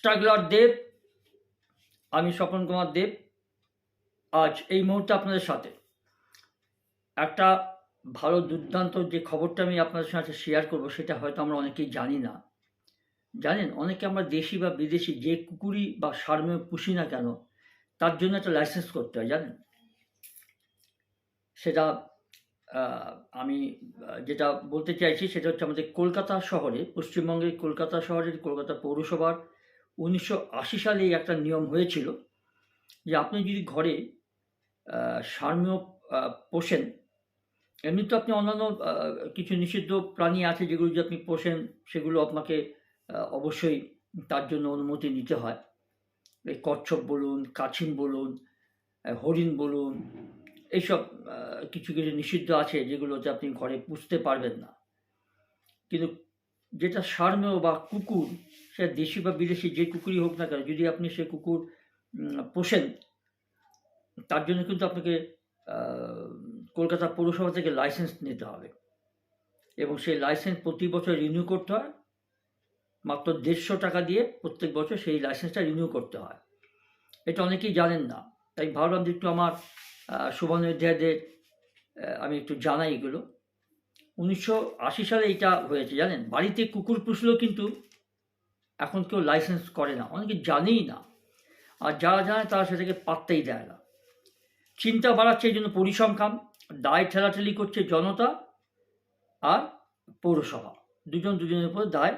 Struggler দেব আমি স্বপন কুমার দেব। আজ এই মুহূর্তে আপনাদের সাথে। একটা ভালো দুর্দান্ত যে খবরটা আমি আপনাদের সাথে শেয়ার করব, সেটা হয়তো আমরা অনেকেই জানি না। জানেন, অনেকে আমরা দেশি বা বিদেশি যে কুকুরই বা সারমে পুষি না কেন, তার জন্য একটা লাইসেন্স করতে হয়, জানেন? সেটা আমি, যেটা বলতে চাইছি, সেটা হচ্ছে আমাদের কলকাতা শহরে, পশ্চিমবঙ্গের কলকাতা শহরের কলকাতা পৌরসভার উনিশশো আশি সালে একটা নিয়ম হয়েছিল যে আপনি যদি ঘরে সারমেয় পোষেন, এমনি তো আপনি অন্যান্য কিছু নিষিদ্ধ প্রাণী আছে যেগুলো যদি আপনি পোষেন, সেগুলো আপনাকে অবশ্যই তার জন্য অনুমতি নিতে হয়। এই কচ্ছপ বলুন, কাছিম বলুন হরিণ বলুন, এইসব কিছু কিছু নিষিদ্ধ আছে যেগুলোতে আপনি ঘরে পুষতে পারবেন না। কিন্তু যেটা সারমেয় বা কুকুর সেটা দেশি বা বিদেশি যে কুকুরই হোক না কেন, যদি আপনি সে কুকুর পোষেন, তার জন্য কিন্তু আপনাকে কলকাতা পৌরসভা থেকে লাইসেন্স নিতে হবে। এবং সেই লাইসেন্স প্রতি বছর রিনিউ করতে হয়, মাত্র দেড়শো টাকা দিয়ে প্রত্যেক বছর সেই লাইসেন্সটা রিনিউ করতে হয়। এটা অনেকেই জানেন না, তাই ভাবলাম যে একটু আমার শুভানুধ্যায়দের আমি একটু জানাই এগুলো। উনিশশো আশি সালে এটা হয়েছে, জানেন? বাড়িতে কুকুর পুষলেও কিন্তু এখন কেউ লাইসেন্স করে না অনেকে জানেই না। আর যারা জানে তারা সেটাকে পাত্তাই দেয় না। চিন্তা বাড়াচ্ছে এই জন্য পরিসংখ্যান দায় ঠেলাঠেলি করছে জনতা আর পৌরসভা। দুজন দুজনের উপর দায়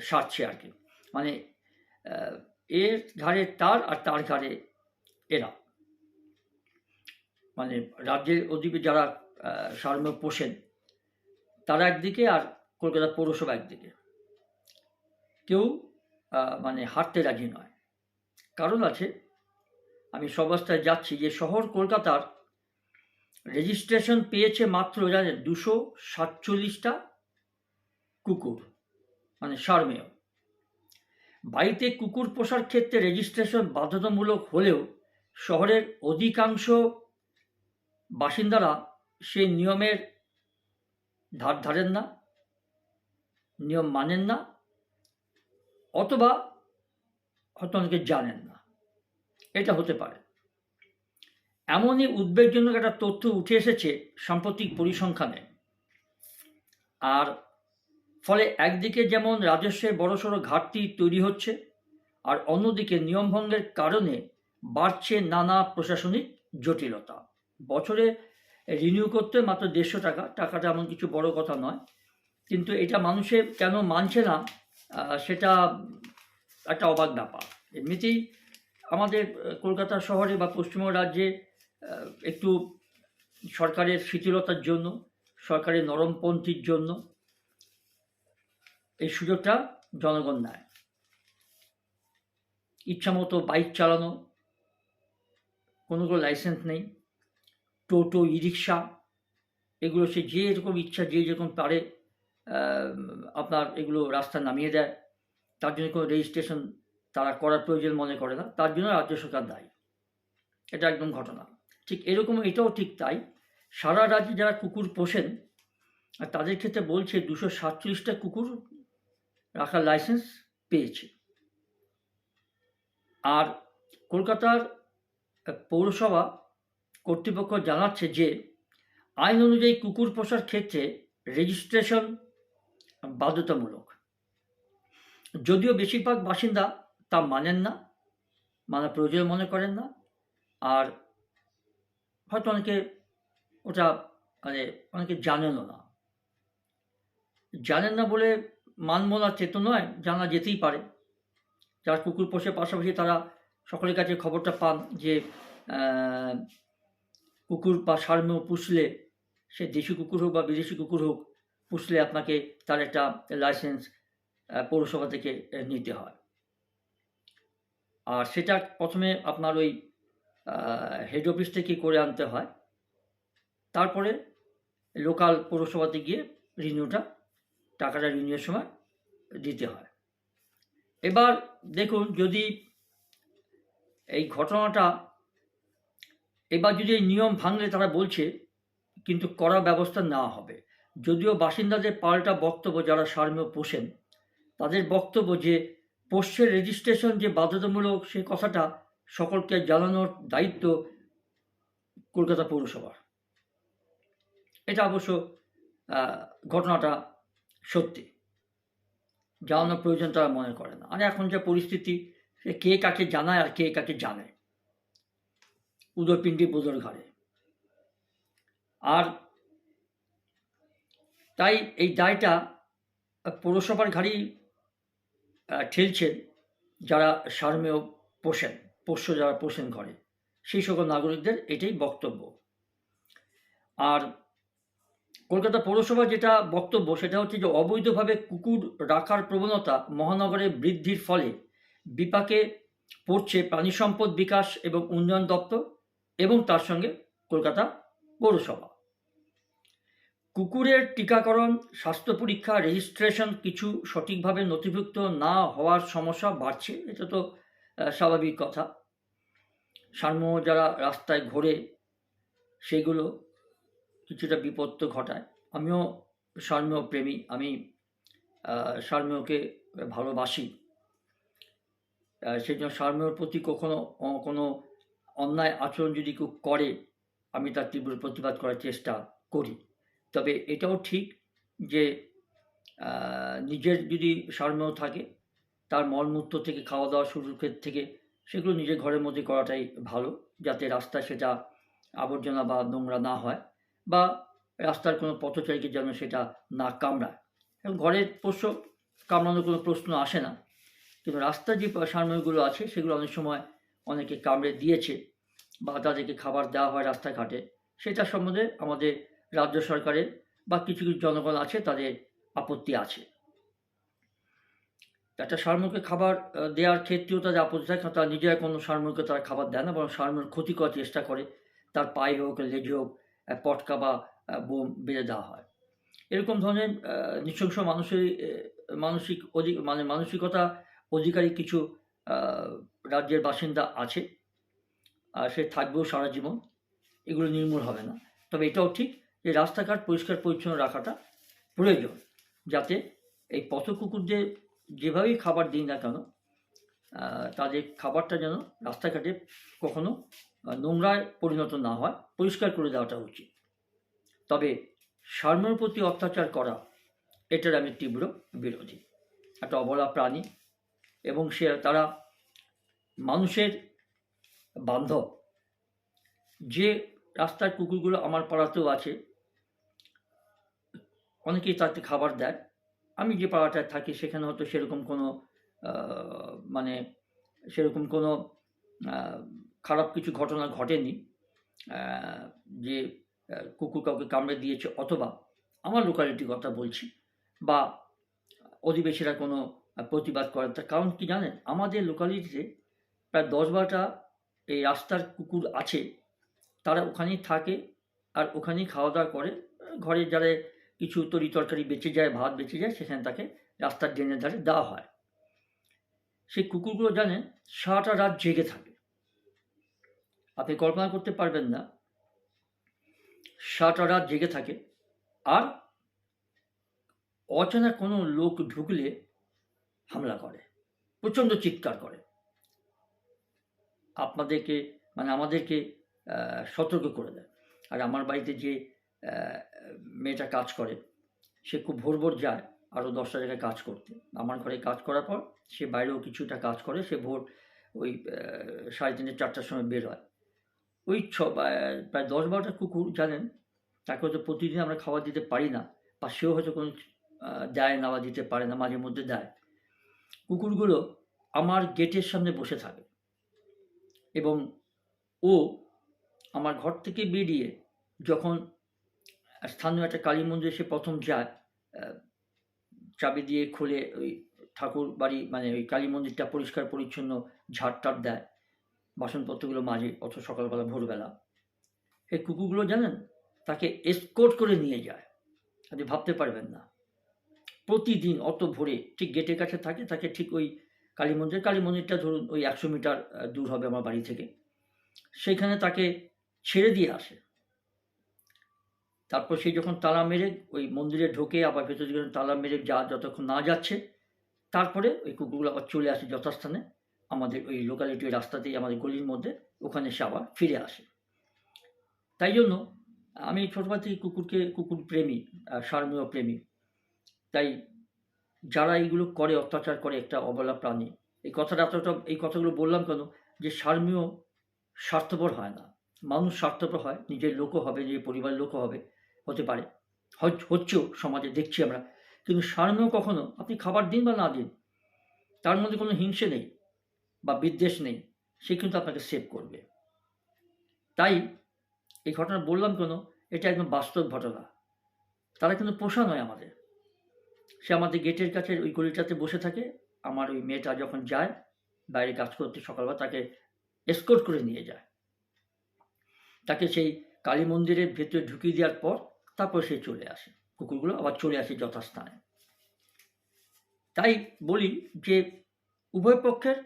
সারছে আর কি। মানে এর ঘাড়ে তার আর তার ঘাড়ে এরা। মানে রাজ্যের অধিপে যারা আহ, সারমেয় পোষেন তারা একদিকে আর কলকাতা পৌরসভা একদিকে। কেউ মানে হাঁটতে রাজি নয়। কারণ আছে, আমি সব সবাস্তায় যাচ্ছি যে শহর কলকাতার রেজিস্ট্রেশন পেয়েছে মাত্র জানেন দুশো সাতচল্লিশটা কুকুর মানে সারমেয়। বাড়িতে কুকুর পোষার ক্ষেত্রে রেজিস্ট্রেশন বাধ্যতামূলক হলেও শহরের অধিকাংশ বাসিন্দারা সেই নিয়মের ধার ধারেন না, নিয়ম মানেন না। অথবা হয়তো অনেকে জানেন না। এটা হতে পারে। এমনই উদ্বেগজনক একটা তথ্য উঠে এসেছে সাম্প্রতিক পরিসংখ্যানে। আর ফলে একদিকে যেমন রাজস্বের বড়সড় ঘাটতি তৈরি হচ্ছে, আর অন্যদিকে নিয়মভঙ্গের কারণে বাড়ছে নানা প্রশাসনিক জটিলতা। বছরে রিনিউ করতে মাত্র দেড়শো টাকা, টাকাটা এমন কিছু বড় কথা নয়। কিন্তু এটা মানুষের কেন মানছে না সেটা একটা অবাক ব্যাপার। এমনিতেই আমাদের কলকাতা শহরে বা পশ্চিমবঙ্গ রাজ্যে একটু সরকারের শিথিলতার জন্য, সরকারের নরমপন্থীর জন্য এই সুযোগটা জনগণ নেয়। ইচ্ছামতো বাইক চালানো, কোনো লাইসেন্স নেই, টোটো ই রিক্সা এগুলো সে যে এরকম ইচ্ছা, যে যেরকম পারে আপনার এগুলো রাস্তা নামিয়ে দেয়। তার জন্য কোনো রেজিস্ট্রেশন তারা করার প্রয়োজন মনে করে না। তার জন্য রাজ্য সরকার দায়ী। এটা একদম ঘটনা। ঠিক এরকম এটাও ঠিক তাই। সারা রাজ্যে যারা কুকুর পোষেন তাদের ক্ষেত্রে বলছে দুশো সাতচল্লিশটা কুকুর রাখার লাইসেন্স পেয়েছে। আর কলকাতার পৌরসভা কর্তৃপক্ষ জানাচ্ছে যে, আইন অনুযায়ী কুকুর পোষার ক্ষেত্রে রেজিস্ট্রেশন বাধ্যতামূলক। যদিও বেশিরভাগ বাসিন্দা তা মানেন না, মানা প্রয়োজন মনে করেন না, আর হয়তো অনেকে ওটা মানে অনেকে জানেনও না। জানেন না বলে মানব না চেত নয় জানা যেতেই পারে। যারা কুকুর পোষে পাশাপাশি তারা সকলের কাছে খবরটা পান যে কুকুর বা সারমেয় পুষলে সে দেশি কুকুর হোক বা বিদেশি কুকুর হোক পুষলে আপনাকে তার একটা লাইসেন্স পৌরসভা থেকে নিতে হয়। আর সেটা প্রথমে আপনার ওই হেড অফিস থেকে করে আনতে হয়। তারপরে লোকাল পৌরসভাতে গিয়ে রিনিউটা টাকাটা রিনিউয়ের সময় দিতে হয়। এবার দেখুন, যদি এই ঘটনাটা, এবার যদি এই নিয়ম ভাঙলে তারা বলছে, কিন্তু কড়া ব্যবস্থা নেওয়া হবে। যদিও বাসিন্দাদের পাল্টা বক্তব্য যারা সারমেয় পোষেন, তাদের বক্তব্য যে পোষ্যের রেজিস্ট্রেশন যে বাধ্যতামূলক সে কথাটা সকলকে জানানোর দায়িত্ব কলকাতা পৌরসভার। এটা অবশ্য ঘটনাটা সত্যি। জানানোর প্রয়োজন তারা মনে করে না। আর এখন যে পরিস্থিতি, সে কে কাকে জানায় আর কে কাকে জানে? উদরপিণ্ডি বোদর ঘাড়ে আর তাই এই দায়টা পৌরসভার ঘাড়ি ঠেলছেন যারা সারমেয় পোষেন, পোষ্য যারা পোষেন ঘরে সেই সকল নাগরিকদের এটাই বক্তব্য। আর কলকাতা পৌরসভা যেটা বক্তব্য, সেটা হচ্ছে যে অবৈধভাবে কুকুর রাখার প্রবণতা মহানগরে বৃদ্ধির ফলে বিপাকে পড়ছে প্রাণী সম্পদ বিকাশ এবং উন্নয়ন দপ্তর এবং তার সঙ্গে কলকাতা পৌরসভা। কুকুরের টিকাকরণ স্বাস্থ্য পরীক্ষা রেজিস্ট্রেশন কিছু সঠিকভাবে নথিভুক্ত না হওয়ার সমস্যা বাড়ছে এটা তো স্বাভাবিক কথা। সাম্য যারা রাস্তায় ঘোরে সেগুলো কিছুটা বিপদ তো ঘটায়। আমিও সার্মেয় প্রেমী আমি আহ, সার্মেয়কে ভালোবাসি। সেই জন্য সার্মেয়র প্রতি কখনো কোনো অন্যায় আচরণ যদি কেউ করে আমি তার তীব্র প্রতিবাদ করার চেষ্টা করি। তবে এটাও ঠিক যে নিজের যদি সার্মেয় থাকে, তার মলমূত্র থেকে খাওয়া দাওয়া শুরুর থেকে, সেগুলো নিজের ঘরের মধ্যে করাটাই ভালো, যাতে রাস্তায় সেটা আবর্জনা বা নোংরা না হয় বা রাস্তার কোনো পথচারীকে যেন সেটা না কামড়ায়। এবং ঘরের পোষ্য কামড়ানোর কোনো প্রশ্ন আসে না। কিন্তু রাস্তার যে সারময়গুলো আছে, সেগুলো অনেক সময় অনেকে কামড়ে দিয়েছে বা তাদেরকে খাবার দেওয়া হয় রাস্তাঘাটে। সেটা সম্বন্ধে আমাদের রাজ্য সরকারের বা কিছু কিছু জনগণ আছে, তাদের আপত্তি আছে। একটা সারমুখে খাবার দেওয়ার ক্ষেত্রেও তাদের আপত্তি থাকে, তারা নিজেরা কোনো সারমুখে তারা খাবার দেয় না, বরং সারমুখ ক্ষতি করার চেষ্টা করে। তার পায়ে হোক, লেজে হোক পটকা বা বোম বেঁধে দেওয়া হয়। এরকম ধরনের নৃশংস মানুষের মানসিক অধিক মানে মানসিকতা অধিকারী কিছু রাজ্যের বাসিন্দা আছে। আর সে থাকবেও সারা জীবন। এগুলো নির্মূল হবে না। তবে এটাও ঠিক যে রাস্তাঘাট পরিষ্কার পরিচ্ছন্ন রাখাটা প্রয়োজন, যাতে এই পথ কুকুরদের যেভাবেই খাবার দিই না কেন তাদের খাবারটা যেন রাস্তাঘাটে কখনো নোংরায় পরিণত না হয়, পরিষ্কার করে দেওয়াটা উচিত। তবে সার্মের প্রতি অত্যাচার করা, এটার আমি তীব্র বিরোধী। একটা অবলা প্রাণী এবং সে, তারা মানুষের বান্ধব। যে রাস্তার কুকুরগুলো আমার পাড়াতেও আছে অনেকেই তাতে খাবার দেয়। আমি যে পাড়াটায় থাকি সেখানে হয়তো সেরকম কোনো মানে সেরকম কোনো খারাপ কিছু ঘটনা ঘটেনি। যে কুকুর কাউকে কামড়ে দিয়েছে অথবা আমার লোকালিটির কথা বলছি বা অধিবেশীরা কোনো প্রতিবাদ করেন তার কারণ কি জানেন? আমাদের লোকালিটিতে প্রায় দশ বারোটা এই রাস্তার কুকুর আছে। তারা ওখানেই থাকে আর ওখানেই খাওয়া দাওয়া করে। ঘরে যারা কিছু তরি তরকারি বেঁচে যায়, ভাত বেঁচে যায়, সেখানে তাকে রাস্তার ড্রেনের ধারে দেওয়া হয়। সেই কুকুরগুলো জানেন, সারাটা রাত জেগে থাকে। আপনি কল্পনা করতে পারবেন না, সারাটা রাত জেগে থাকে আর অচেনা কোনো লোক ঢুকলে হামলা করে, প্রচণ্ড চিৎকার করে। আপনাদেরকে মানে আমাদেরকে সতর্ক করে দেয়। আর আমার বাড়িতে যে মেয়েটা কাজ করে, সে খুব ভোর ভোর যায় আরও দশটা জায়গায় কাজ করতে। আমার ঘরে কাজ করার পর সে বাইরেও কিছুটা কাজ করে, সে ভোর ওই সাড়ে তিনটে, চারটার সময় বের হয়। ওই ছ প্রায় দশ বারোটা কুকুর জানেন, তাকে হয়তো প্রতিদিন আমরা খাবার দিতে পারি না বা সেও হয়তো কোনো দেয় না বা দিতে পারে না, মাঝে মধ্যে দেয়। কুকুরগুলো আমার গেটের সামনে বসে থাকে এবং ও আমার ঘর থেকে বেরিয়ে যখন স্থানীয় একটা কালী মন্দিরে সে প্রথম যায় চাবি দিয়ে খুলে ওই ঠাকুর বাড়ি মানে ওই কালী মন্দিরটা পরিষ্কার পরিচ্ছন্ন ঝাড় টাড় দেয়। বাসনপত্রগুলো মাঝে অত সকালবেলা ভোরবেলা। এই কুকুরগুলো জানেন, তাকে এসকোর্ট করে নিয়ে যায়। আপনি ভাবতে পারবেন না। প্রতিদিন অত ভোরে ঠিক গেটের কাছে থাকে, তাকে ঠিক ওই কালী মন্দির, কালী মন্দিরটা ধরুন ওই একশো মিটার দূর হবে আমার বাড়ি থেকে। সেখানে তাকে ছেড়ে দিয়ে আসে। তারপর সে যখন তালা মেরে ওই মন্দিরে ঢোকে, আবার ভেতরে দিকে তালা মেরে যা যতক্ষণ না যাচ্ছে, তারপরে ওই কুকুরগুলো আবার চলে আসে যথাস্থানে আমাদের ওই লোকালিটি রাস্তাতেই আমাদের গলির মধ্যে, ওখানে সে আবার ফিরে আসে। তাই জন্য আমি ছোটবেলা থেকে কুকুরকে, কুকুর প্রেমী সারমীয় প্রেমী। তাই যারা এইগুলো করে, অত্যাচার করে একটা অবলা প্রাণী, এই কথাটা এতটা, এই কথাগুলো বললাম কেন? যে সারমীয় স্বার্থপর হয় না। মানুষ স্বার্থপর হয়, নিজের লোকও হবে, নিজের পরিবারের লোকও হবে। হতে পারে। হচ- হচ্ছেও সমাজে দেখছি আমরা। কিন্তু সারমেয় কখনো আপনি খাবার দিন বা না দিন, তার মধ্যে কোনো হিংসে নেই বা বিদ্বেষ নেই, সে কিন্তু আপনাকে সেভ করবে। তাই এই ঘটনা বললাম কেন, এটা একদম বাস্তব ঘটনা। তারা কিন্তু পোষা নয় আমাদের। সে আমাদের গেটের কাছে ওই গলিটাতে বসে থাকে, আমার ওই মেয়েটা যখন যায়, বাইরে কাজ করতে সকালবেলা, তাকে এসকোর্ট করে নিয়ে যায়। তাকে সেই কালী মন্দিরের ভেতরে ঢুকিয়ে দেওয়ার পর তারপর সে চলে আসে। কুকুরগুলো আবার চলে আসে যথাস্থানে। তাই বলি যে উভয় পক্ষের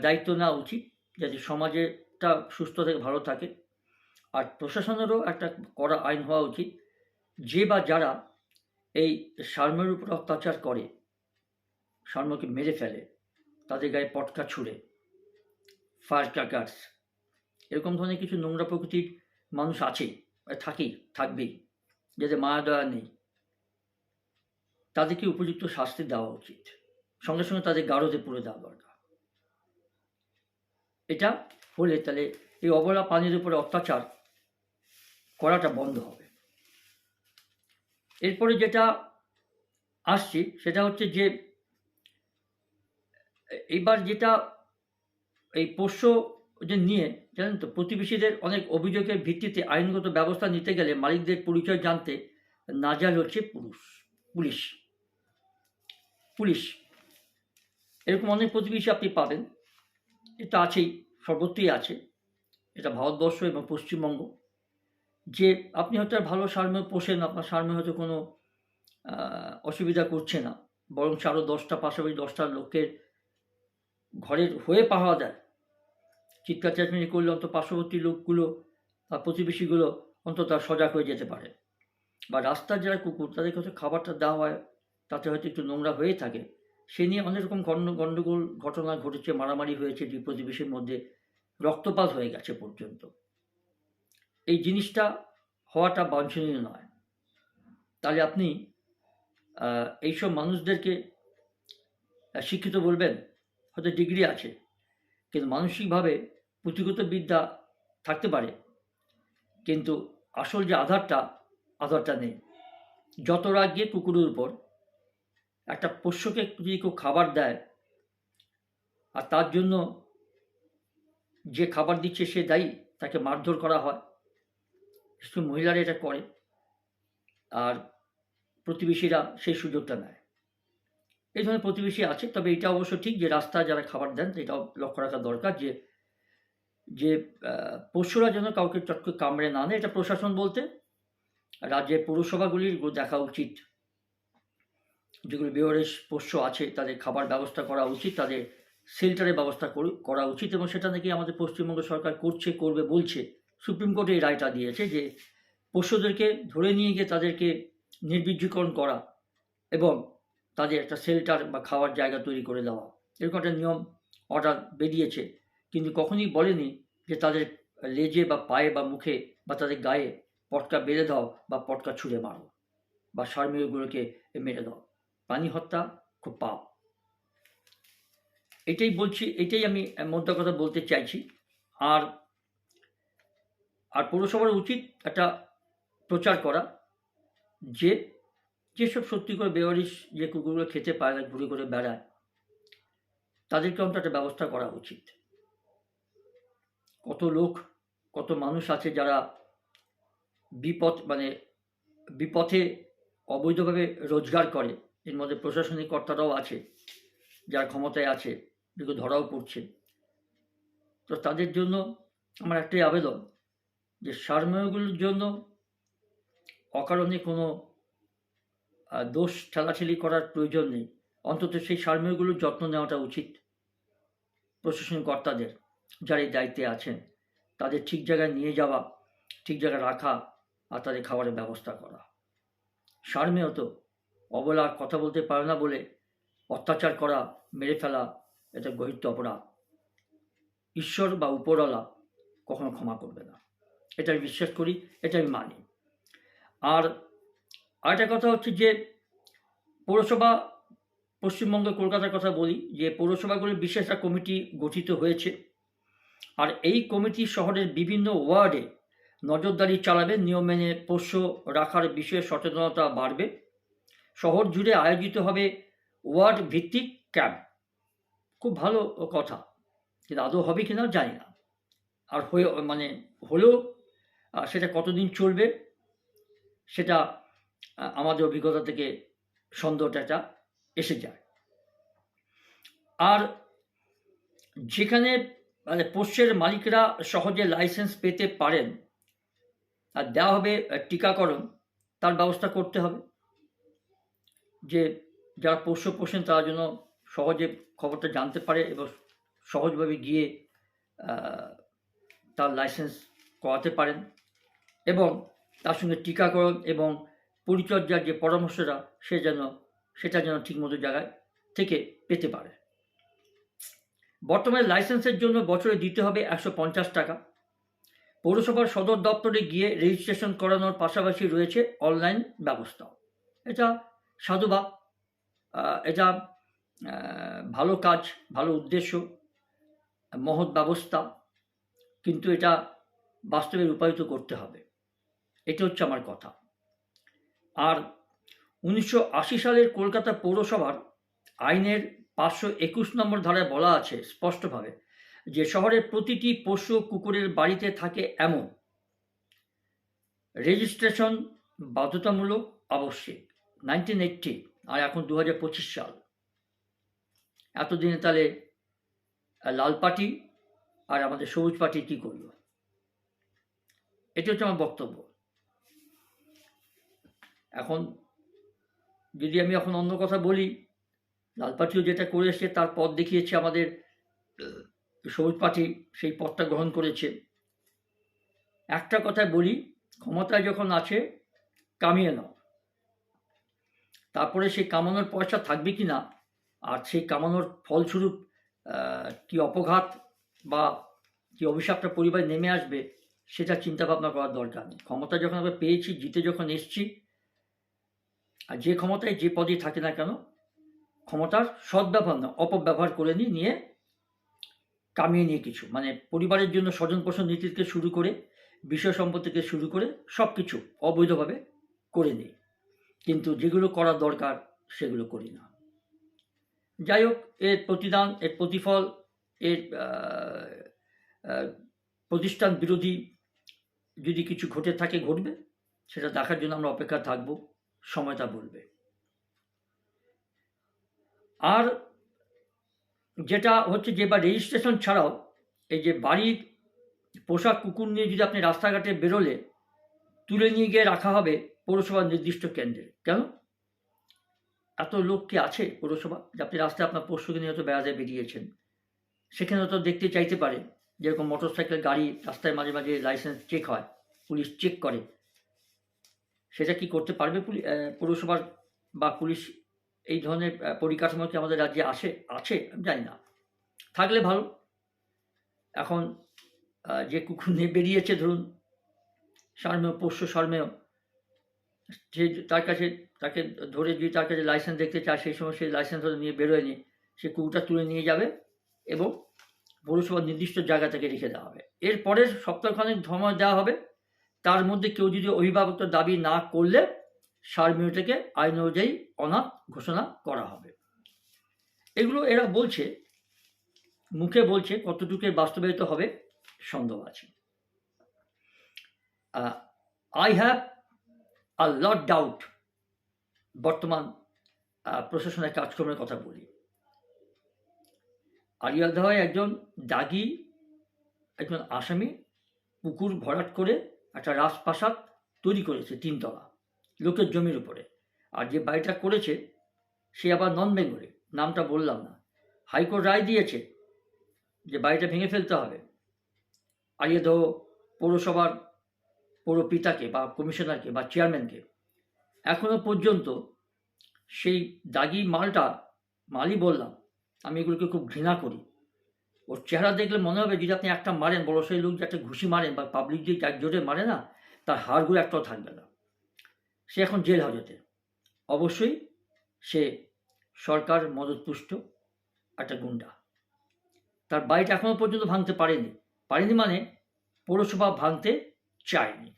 দায়িত্ব নেওয়া উচিত যাতে সমাজেটা সুস্থ থেকে, ভালো থাকে। আর প্রশাসনেরও একটা কড়া আইন হওয়া উচিত যে বা যারা এই সার্মের উপর অত্যাচার করে, সার্মকে মেরে ফেলে, তাদের গায়ে পটকা ছুঁড়ে ফায়ার ক্র্যাকার্স এরকম ধরনের কিছু নোংরা প্রকৃতির মানুষ আছে। থাকেই থাকবেই। যাদের মায়া দয়া নেই, তাদেরকে উপযুক্ত শাস্তি দেওয়া উচিত। সঙ্গে সঙ্গে তাদের গারদে পুরে দেওয়া দরকার। এটা হলে তাহলে এই অবলা পানির উপরে অত্যাচার করাটা বন্ধ হবে। এরপরে যেটা আসছি, সেটা হচ্ছে যে এইবার যেটা এই পোষ্য নিয়ে, জানেন তো, প্রতিবেশীদের অনেক অভিযোগের ভিত্তিতে আইনগত ব্যবস্থা নিতে গেলে মালিকদের পরিচয় জানতে নাজাল হচ্ছে পুরুষ, পুলিশ পুলিশ। এরকম অনেক প্রতিবেশী আপনি পাবেন এটা আছেই, সর্বত্রই আছে। এটা ভারতবর্ষ এবং পশ্চিমবঙ্গ। যে আপনি হয়তো আর ভালো সারমে পোষেন, আপনার সারমে হয়তো কোনো অসুবিধা করছে না। বরং আরও দশটা, পাশাপাশি দশটা লোকের ঘরের হয়ে পাহারা দেয়। চিৎকার চেঁচামেচি করলে অন্তত পার্শ্ববর্তী লোকগুলো বা প্রতিবেশীগুলো অন্তত সজাগ হয়ে যেতে পারে। বা রাস্তার যারা কুকুর তাদেরকে হয়তো খাবারটা দেওয়া হয়, তাতে হয়তো একটু নোংরা হয়ে থাকে। সে নিয়ে অনেক রকম গণ্ড গণ্ডগোল ঘটনা ঘটেছে, মারামারি হয়েছে দুই প্রতিবেশীর মধ্যে রক্তপাত হয়ে গেছে পর্যন্ত। এই জিনিসটা হওয়াটা বাঞ্ছনীয় নয়। তাহলে আপনি এইসব মানুষদেরকে শিক্ষিত বলবেন? হয়তো ডিগ্রি আছে। কিন্তু মানসিকভাবে পুঁথিগত বিদ্যা থাকতে পারে, কিন্তু আসল যে আধারটা আধারটা নেই। যত রাগ গিয়ে কুকুরের উপর একটা পোষ্যকে যদি কেউ খাবার দেয়, আর তার জন্য যে খাবার দিচ্ছে সে দায়ী, তাকে মারধর করা হয়। শুধু মহিলারা এটা করে, আর প্রতিবেশীরা সেই সুযোগটা নেয়। এই ধরনের প্রতিবেশী আছে, তবে এটা অবশ্য ঠিক যে রাস্তায় যারা খাবার দেন, এটাও লক্ষ্য রাখা দরকার যে যে পশুরা যেন কাউকে চট করে কামড়ে না নেয় এটা প্রশাসন বলতে রাজ্যের পৌরসভাগুলির দেখা উচিত। যেগুলো বেওয়ারিশ পোষ্য আছে, তাদের খাবার ব্যবস্থা করা উচিত, তাদের শেল্টারের ব্যবস্থা করু- উচিত, এবং সেটা নাকি আমাদের পশ্চিমবঙ্গ সরকার করছে, করবে, বলছে। সুপ্রিম কোর্টে এই রায়টা দিয়েছে যে পোষ্যদেরকে ধরে নিয়ে গিয়ে তাদেরকে নির্বীর্যীকরণ করা এবং তাদের একটা শেল্টার বা খাওয়ার জায়গা তৈরি করে দেওয়া। এরকম একটা নিয়ম অর্ডার বেরিয়েছে। কিন্তু কখনই বলেনি যে তাদের লেজে বা পায়ে বা মুখে বা তাদের গায়ে পটকা বেঁধে দাও বা পটকা ছুঁড়ে মারো বা সারমেয়গুলোকে মেরে দাও। প্রাণী হত্যা খুব পাপ। এটাই বলছি, এটাই আমি মোদ্দা কথা বলতে চাইছি। আর আর পৌরসভার উচিত একটা প্রচার করা যে, যেসব সত্যি করে বেওয়ারিশ যে কুকুরগুলো খেতে পায় না, ঘুরে ঘুরে বেড়ায় তাদেরকে অন্তত একটা ব্যবস্থা করা উচিত। কত লোক, কত মানুষ আছে যারা বিপদ মানে বিপথে অবৈধভাবে রোজগার করে। এর মধ্যে প্রশাসনিক কর্তারাও আছে, যার ক্ষমতায় আছে যেগুলো ধরাও পড়ছে। তো তাদের জন্য আমার একটাই আবেদন যে সারমেয়গুলোর জন্য অকারণে কোনো দোষ ঠেলাঠেলি করার প্রয়োজন নেই। অন্তত সেই সারমেয়গুলোর যত্ন নেওয়াটা উচিত প্রশাসনিক কর্তাদের। যারা এই দায়িত্বে আছেন, তাদের ঠিক জায়গায় নিয়ে যাওয়া, ঠিক জায়গায় রাখা আর তাদের খাবারের ব্যবস্থা করা। সারমেয় তো অবলা কথা বলতে পারে না বলে অত্যাচার করা, মেরে ফেলা এটা গহিত অপরাধ। ঈশ্বর বা উপরওয়ালা কখনো ক্ষমা করবে না। এটা আমি বিশ্বাস করি, এটা আমি মানি। আর আরেকটা কথা হচ্ছে যে, পৌরসভা পশ্চিমবঙ্গ কলকাতার কথা বলি, যে পৌরসভাগুলির বিশেষ একটা কমিটি গঠিত হয়েছে। আর এই কমিটি শহরের বিভিন্ন ওয়ার্ডে নজরদারি চালাবে, নিয়ম মেনে পোষ্য রাখার বিষয়ে সচেতনতা বাড়বে। শহর জুড়ে আয়োজিত হবে ওয়ার্ড ভিত্তিক ক্যাম্প। খুব ভালো কথা। কিন্তু আদৌ হবে কি না জানি না। আর হয়ে মানে হলেও সেটা কতদিন চলবে, সেটা আমাদের অভিজ্ঞতা থেকে সন্দেহটা এসে যায়। আর যেখানে মানে পোষ্যের মালিকরা সহজে লাইসেন্স পেতে পারেন। আর দেওয়া হবে টিকাকরণ, তার ব্যবস্থা করতে হবে। যে যারা পোষ্য পোষেন, তারা যেন সহজে খবরটা জানতে পারে এবং সহজভাবে গিয়ে তার লাইসেন্স করাতে পারেন। এবং তার সঙ্গে টিকাকরণ এবং পরিচর্যার যে পরামর্শটা সে যেন, সেটা যেন ঠিকমতো জায়গায় থেকে পেতে পারে। বর্তমানে লাইসেন্সের জন্য বছরে দিতে হবে একশো পঞ্চাশ টাকা। পৌরসভার সদর দপ্তরে গিয়ে রেজিস্ট্রেশন করানোর পাশাপাশি রয়েছে অনলাইন ব্যবস্থা এটা সাধুবা এটা ভালো কাজ, ভালো উদ্দেশ্য, মহৎ ব্যবস্থা, কিন্তু এটা বাস্তবে রূপায়িত করতে হবে। এটা হচ্ছে আমার কথা। আর উনিশশো আশি সালের কলকাতা পৌরসভার আইনের পাঁচশো একুশ নম্বর ধারায় বলা আছে স্পষ্টভাবে যে শহরের প্রতিটি পশু কুকুরের বাড়িতে থাকে এমন। রেজিস্ট্রেশন বাধ্যতামূলক, আবশ্যিক। নাইনটিন এইটটি আর এখন দু হাজার পঁচিশ সাল। এতদিনে তাহলে লাল পার্টি আর আমাদের সবুজ পার্টি কী করল? এটি হচ্ছে আমার বক্তব্য। এখন যদি আমি এখন অন্য কথা বলি লাল পার্টিও যেটা করে এসছে তার পথ দেখিয়েছে আমাদের সবুজ পার্টি সেই পথটা গ্রহণ করেছে। একটা কথায় বলি, ক্ষমতায় যখন আছে, কামিয়ে নাও। তারপরে সেই কামানোর পয়সা থাকবে কি না? আর সেই কামানোর ফলস্বরূপ কি অপঘাত বা কি অভিশাপটা পরিবারে নেমে আসবে, সেটা চিন্তা ভাবনা করার দরকার নেই। ক্ষমতা যখন আমরা পেয়েছি, জিতে যখন এসছি, আর যে ক্ষমতায় যে পদই থাকে না কেন ক্ষমতার সদ্ব্যবহার না অপব্যবহার করে নিয়ে কামিয়ে নিয়ে কিছু। মানে পরিবারের জন্য স্বজন পোষণ নীতি থেকে শুরু করে, বিষয় সম্পদ থেকে শুরু করে সব কিছু অবৈধভাবে করে নিই। কিন্তু যেগুলো করার দরকার, সেগুলো করি না। যাই হোক, এর প্রতিদান, এর প্রতিফল, এর প্রতিষ্ঠান বিরোধী যদি কিছু ঘটে থাকে, ঘটবে, সেটা দেখার জন্য আমরা অপেক্ষা থাকব, সময়টা বলবে। আর যেটা হচ্ছে যে বা রেজিস্ট্রেশন ছাড়াও এই যে বাড়ির পোশাক, কুকুর নিয়ে যদি আপনি রাস্তাঘাটে বেরোলে, তুলে নিয়ে গিয়ে রাখা হবে পৌরসভার নির্দিষ্ট কেন্দ্রে। কেন? এত লোক কি আছে পৌরসভা? যে আপনি রাস্তায় আপনার পশুকে হয়তো বেড়াতে বেরিয়েছেন। সেখানে তো দেখতে চাইতে পারে, যেরকম মোটর সাইকেল গাড়ি রাস্তায় মাঝে মাঝে লাইসেন্স চেক হয়, পুলিশ চেক করে। সেটা কি করতে পারবে পৌরসভার বা পুলিশ এই ধরনের পরিকাঠামো কি আমাদের রাজ্যে আসে? আছে, আমি জানি না। থাকলে ভালো। এখন যে কুকুর নিয়ে বেরিয়েছে, ধরুন, সারমেয়, পোষ্য সারমেয়, সে তার কাছে, তাকে ধরে যদি তার কাছে লাইসেন্স দেখতে চায়, সেই সময় সেই লাইসেন্স হয়তো নিয়ে বেরোয়নি সে কুকুরটা তুলে নিয়ে যাবে এবং পৌরসভার নির্দিষ্ট জায়গা থেকে রেখে দেওয়া হবে। এরপরের সপ্তাহখানেক সময় দেওয়া হবে। তার মধ্যে কেউ যদি অভিভাবকত্ব দাবি না করলে সারমেয়টাকে আইন অনুযায়ী অনাথ ঘোষণা করা হবে। এগুলো এরা বলছে, মুখে বলছে কতটুকু বাস্তবায়িত হবে সন্দেহ আছে। I have a lot doubt বর্তমান প্রশাসনের কাজকর্মের কথা বলি। আরিয়ালদায় একজন দাগি, একজন আসামি পুকুর ভরাট করে একটা রাজপ্রাসাদ তৈরি করেছে তিনতলা। লোকের জমির উপরে। আর যে বাড়িটা করেছে, সে আবার নন বেঙ্গলি নামটা বললাম না। হাইকোর্ট রায় দিয়েছে যে বাড়িটা ভেঙে ফেলতে হবে। আরিয়াদহ পৌরসভার পৌর পিতাকে বা কমিশনারকে বা চেয়ারম্যানকে। এখনও পর্যন্ত সেই দাগি মালটা, মালই বললাম, আমি এগুলোকে খুব ঘৃণা করি। ওর চেহারা দেখলে মনে হবে যদি আপনি একটা মারেন, বড় সেই লোক যে একটা ঘুষি মারেন বা পাবলিক যে জোরে মারে না, তার হাড়গুলো একটাও থাকবে না। সে এখন জেল হাজতে। অবশ্যই সে সরকার মদতপুষ্ট একটা গুন্ডা। তার বাড়িটা এখনও পর্যন্ত ভাঙতে পারেনি। পারেনি মানে পৌরসভা ভাঙতে চায়নি।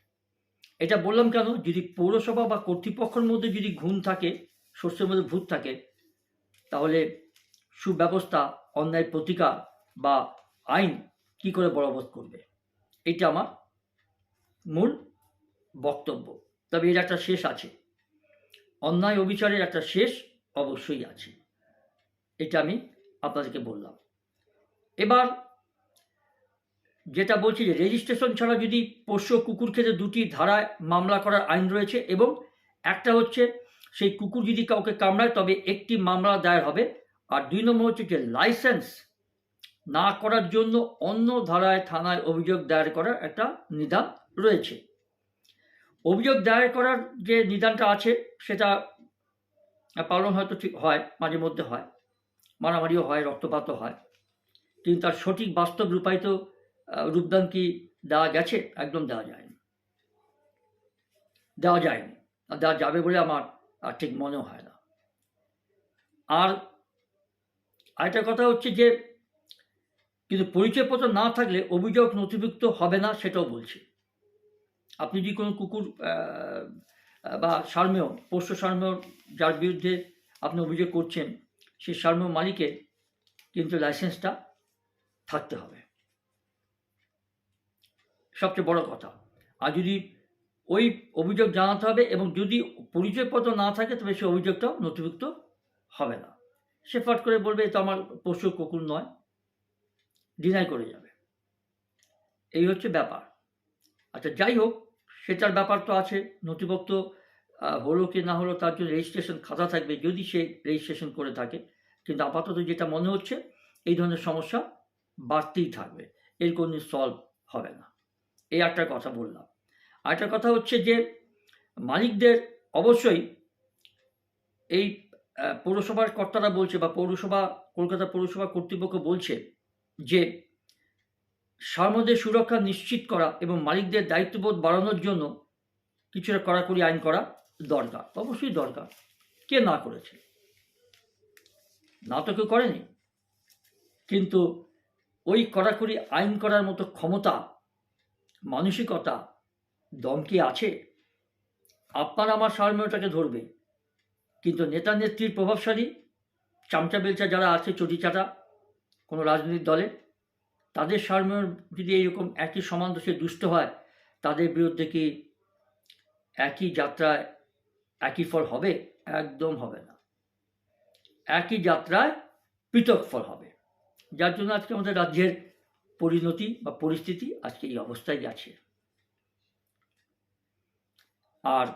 এটা বললাম কেন? যদি পৌরসভা বা কর্তৃপক্ষের মধ্যে যদি ঘুম থাকে, শস্যের মধ্যে ভূত থাকে, তাহলে সুব্যবস্থা, অন্যায় প্রতিকার বা আইন কি করে বলবৎ করবে? এটা আমার মূল বক্তব্য। তবে এর একটা শেষ আছে। অন্যায় অবিচারের একটা শেষ অবশ্যই আছে। এটা আমি আপনাদেরকে বললাম। এবার যেটা বলছি যে রেজিস্ট্রেশন ছাড়া যদি পোষ্য কুকুর খেতে দুটি ধারায় মামলা করার আইন রয়েছে এবং একটা হচ্ছে, সেই কুকুর যদি কাউকে কামড়ায়, তবে একটি মামলা দায়ের হবে। আর দুই নম্বর হচ্ছে যে লাইসেন্স না করার জন্য অন্য ধারায় থানায় অভিযোগ দায়ের করার একটা নিদান রয়েছে। অভিযোগ দায়ের করার যে নিদানটা আছে, সেটা পালন হয়তো ঠিক হয়, মাঝে মধ্যে হয়, মারামারিও হয়, রক্তপাতও হয়। কিন্তু তার সঠিক বাস্তব রূপায়িত রূপদান কি দেওয়া গেছে? একদম দেওয়া যায়নি। দেওয়া যায়নি। আর দেওয়া যাবে বলে আমার আর ঠিক মনেও হয় না। আর আরেকটা কথা হচ্ছে যে, কিন্তু পরিচয়পত্র না থাকলে অভিযোগ নথিভুক্ত হবে না, সেটাও বলছি। আপনি যদি কোনো কুকুর বা সারমেয়, পোষ্য সারমেয় যার বিরুদ্ধে আপনি অভিযোগ করছেন, সেই সারমেয় মালিকের কিন্তু লাইসেন্সটা থাকতে হবে। সবচেয়ে বড় কথা। আর যদি ওই অভিযোগ জানাতে হবে এবং যদি পরিচয়পত্র না থাকে, তবে সেই অভিযোগটাও নথিভুক্ত হবে না। সে ফট করে বলবে, "এ তো আমার পশু কুকুর নয়। ডিনাই করে যাবে। এই হচ্ছে ব্যাপার। আচ্ছা যাই হোক সেটার ব্যাপার তো আছে। নথিভুক্ত হলো কি না হলো তার জন্য রেজিস্ট্রেশন খাতা থাকবে যদি সে রেজিস্ট্রেশন করে থাকে। কিন্তু আপাতত যেটা মনে হচ্ছে, এই ধরনের সমস্যা বাড়তেই থাকবে। এর কোনো সলভ হবে না। এই একটা কথা বললাম। আরেকটা কথা হচ্ছে যে, মালিকদের অবশ্যই এই পৌরসভার কর্তারা বলছে বা পৌরসভা, কলকাতা পৌরসভা কর্তৃপক্ষ বলছে যে সার্মদের সুরক্ষা নিশ্চিত করা এবং মালিকদের দায়িত্ববোধ বাড়ানোর জন্য কিছুটা কড়াকড়ি আইন করা দরকার, অবশ্যই দরকার। কে না করেছে? না তো কেউ করেনি। কিন্তু ওই কড়াকড়ি আইন করার মতো ক্ষমতা, মানসিকতা দম কি আছে? আপনার আমার সারমেয়টাকে ধরবে। কিন্তু নেতা নেত্রীর প্রভাবশালী চামচা বেলচা যারা আছে চটি চটিচাটা, কোনো রাজনৈতিক দলে তাদের সারমেয় যদি এইরকম একই সমান দোষে দুষ্ট হয়, তাদের বিরুদ্ধে কি একই যাত্রায় একই ফল হবে? একদম হবে না। একই যাত্রায় পৃথক ফল হবে। যার জন্য আজকে আমাদের রাজ্যের পরিণতি বা পরিস্থিতি আজকে এই অবস্থায় গেছে আর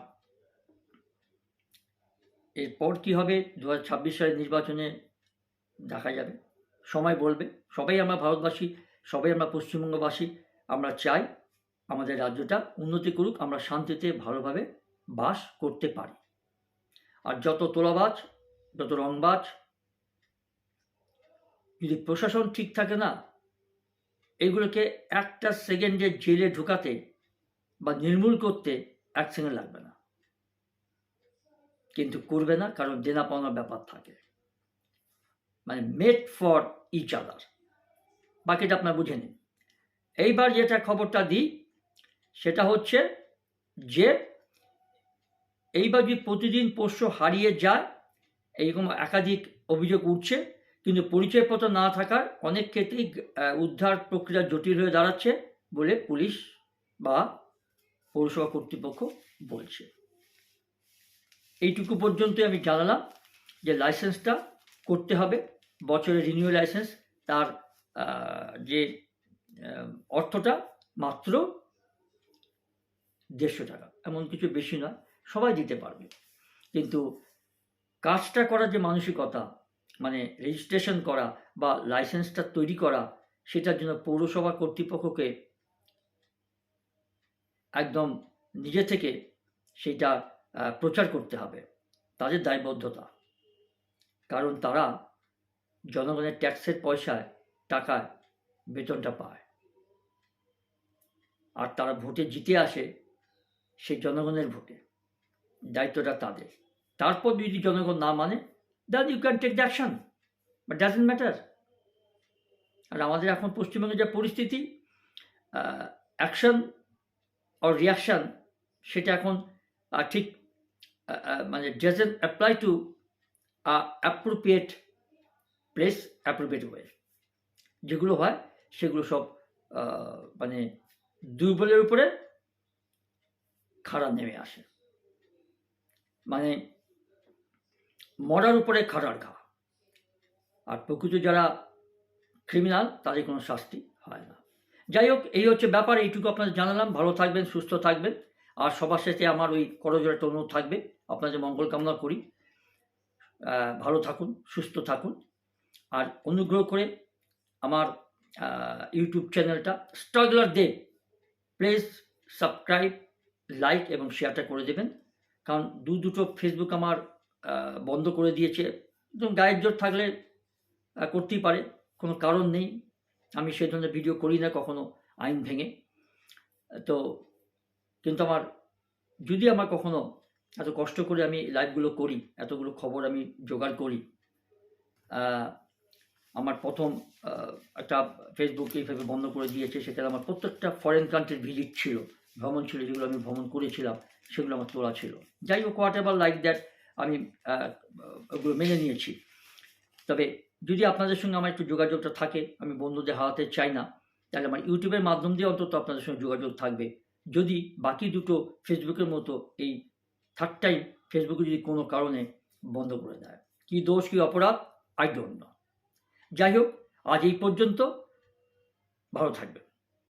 এরপর কি হবে? দু হাজার ছাব্বিশ সালের নির্বাচনে দেখা যাবে। সময় বলবে। সবাই আমরা ভারতবাসী সবাই আমরা পশ্চিমবঙ্গবাসী, আমরা চাই আমাদের রাজ্যটা উন্নতি করুক, আমরা শান্তিতে ভালোভাবে বাস করতে পারি। আর যত তোলাবাজ, যত রংবাজ, যদি প্রশাসন ঠিক থাকে না, এগুলোকে একটা সেকেন্ডে জেলে ঢুকাতে বা নির্মূল করতে এক সেকেন্ড লাগবে না। কিন্তু করবে না, কারণ দেনা পাওনার ব্যাপার থাকে। মানে মেড ফর ইচ আদার বাকিটা আপনার বুঝে নিন। এইবার যেটা খবরটা দিই, সেটা হচ্ছে যে এইবার যদি প্রতিদিন পোষ্য হারিয়ে যায়, এইরকম একাধিক অভিযোগ উঠছে, কিন্তু পরিচয়পত্র না থাকার অনেক ক্ষেত্রেই উদ্ধার প্রক্রিয়া জটিল হয়ে দাঁড়াচ্ছে বলে পুলিশ বা পৌরসভা কর্তৃপক্ষ বলছে। এইটুকু পর্যন্তই আমি জানালাম যে লাইসেন্সটা করতে হবে, বছরের রিনিউ লাইসেন্স তার যে অর্থটা মাত্র দেড়শো টাকা, এমন কিছু বেশি নয়, সবাই দিতে পারবে। কিন্তু কাজটা করার যে মানসিকতা মানে রেজিস্ট্রেশন করা বা লাইসেন্সটা তৈরি করা, সেটার জন্য পৌরসভা কর্তৃপক্ষকে একদম নিজে থেকে সেটা প্রচার করতে হবে, তাদের দায়বদ্ধতা। কারণ তারা জনগণের ট্যাক্সের পয়সায় টাকায় বেতনটা পায়। আর তারা ভোটে জিতে আসে সেই জনগণের ভোটে। দায়িত্বটা তাদের। তারপর যদি জনগণ না মানে then you can take action but doesn't matter আর আমাদের এখন পশ্চিমবঙ্গের যা পরিস্থিতি অ্যাকশন অর রিয়াকশান সেটা এখন ঠিক মানে doesn't apply to appropriate place appropriate way যেগুলো হয়, সেগুলো সব মানে দুর্বলের উপরে খাড়া নেমে আসে। মানে মরার উপরে খাড়ার ঘা। আর প্রকৃত যারা ক্রিমিনাল তাদের কোনো শাস্তি হয় না। যাই হোক, এই হচ্ছে ব্যাপার, এইটুকু আপনাদের জানালাম। ভালো থাকবেন, সুস্থ থাকবেন। আর সবার সাথে আমার ওই করজোড়ে একটা অনুরোধ থাকবে, আপনাদের মঙ্গল কামনা করি। ভালো থাকুন, সুস্থ থাকুন। আর অনুগ্রহ করে আমার ইউটিউব চ্যানেলটা স্ট্রাগলার দে প্লিজ সাবস্ক্রাইব লাইক এবং শেয়ারটা করে দেবেন। কারণ দু দুটো ফেসবুক আমার বন্ধ করে দিয়েছে। একদম গায়ের জোর থাকলে করতেই পারে। কোনো কারণ নেই। আমি সেই ধরনের ভিডিও করি না কখনো আইন ভেঙে। তো, কিন্তু আমার, যদি আমার কখনো এত কষ্ট করে আমি লাইভগুলো করি, এতগুলো খবর আমি জোগাড় করি আমার প্রথম একটা ফেসবুক এইভাবে বন্ধ করে দিয়েছে, সেখানে আমার প্রত্যেকটা ফরেন কান্ট্রির ভিজিট ছিল। ভ্রমণ ছিল, যেগুলো আমি ভ্রমণ করেছিলাম, সেগুলো আমার তোলা ছিল। যাই হোক হোয়াট এভার লাইক দ্যাট আমি ওগুলো মেনে নিয়েছি। তবে যদি আপনাদের সঙ্গে আমার একটু যোগাযোগটা থাকে, আমি বন্ধুদের হারাতে চাই না, তাহলে আমার ইউটিউবের মাধ্যম দিয়ে অন্তত আপনাদের সঙ্গে যোগাযোগ থাকবে। যদি বাকি দুটো ফেসবুকের মতো এই থার্ড টাইম ফেসবুকে যদি কোনো কারণে বন্ধ করে দেয়, কী দোষ, কী অপরাধ? আই ডোন্ট নো যাই হোক আজ এই পর্যন্ত ভালো থাকবেন।